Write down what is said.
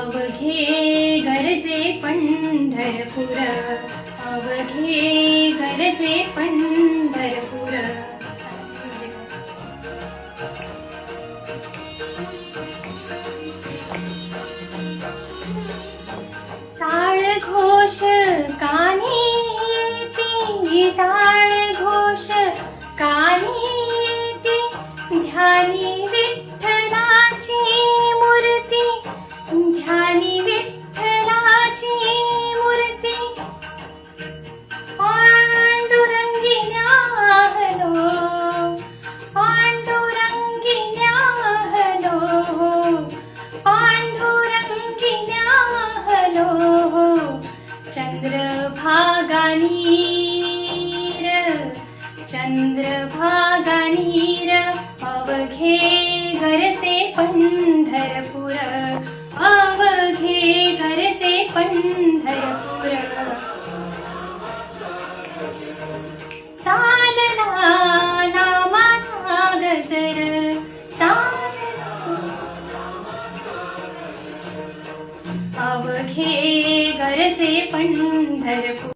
अवघे गरजे पंढरपूर. अवघे गरजे पंढरपूर. टाळ घोष कानी येती टाळ घोष कानी येती ध्यानी नीर चंद्रभागा नीर अवघे गरजे पंढरपूर अवघे गरजे पंढरपूर. चालला नामाचा गजर अवघे गरजे पंढरपूर.